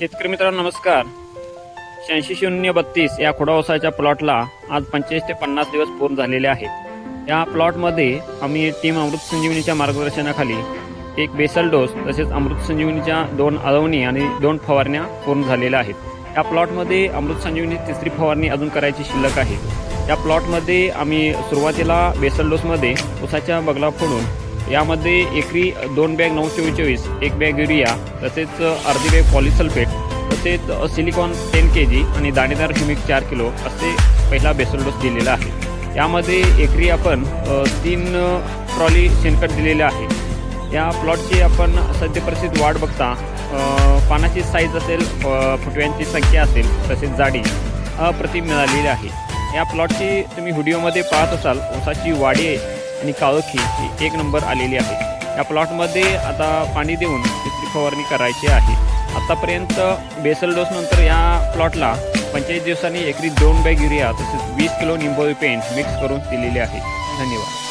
शेतकरी मित्रांनो नमस्कार. शहाऐंशी शून्य बत्तीस या खुडावसाच्या प्लॉटला आज पंचेचाळीस ते पन्नास दिवस पूर्ण झालेले आहेत. या प्लॉटमध्ये आम्ही टीम अमृत संजीवनीच्या मार्गदर्शनाखाली एक बेसल डोस तसेच अमृत संजीवनीच्या दोन अळवणी आणि दोन फवारण्या पूर्ण झालेल्या आहेत. या प्लॉटमध्ये अमृत संजीवनी तिसरी फवारणी अजून करायची शिल्लक आहे. या प्लॉटमध्ये आम्ही सुरुवातीला बेसल डोसमध्ये उसाच्या बगला फोडून यामध्ये एकरी दोन बॅग नऊ चोवीस एक बॅग युरिया तसेच अर्धी बॅग पॉलिसल्फेट तसेच सिलिकॉन टेन के जी आणि दाणेदार ह्युमिक चार किलो असे पहिला बेसल डोस दिलेला आहे. यामध्ये एकरी आपण तीन ट्रॉली शेणखत दिलेले आहे. या प्लॉटची आपण सद्यप्रसिद्ध वाढ बघता पानाची साईज असेल फुटव्यांची संख्या असेल तसेच जाडी अप्रतिम मिळालेली आहे. या प्लॉटची तुम्ही व्हिडिओमध्ये पाहत असाल ऊसाची वाढी आणि काळोखी ही एक नंबर आलेली आहे. या प्लॉटमध्ये आता पाणी देऊन तिसरी फवारणी करायची आहे. आत्तापर्यंत बेसल डोसनंतर या प्लॉटला पंचेचाळीस दिवसांनी एकरी दोन बॅग युरिया तसेच वीस किलो निंबोळी पेंट मिक्स करून दिलेली आहे. धन्यवाद.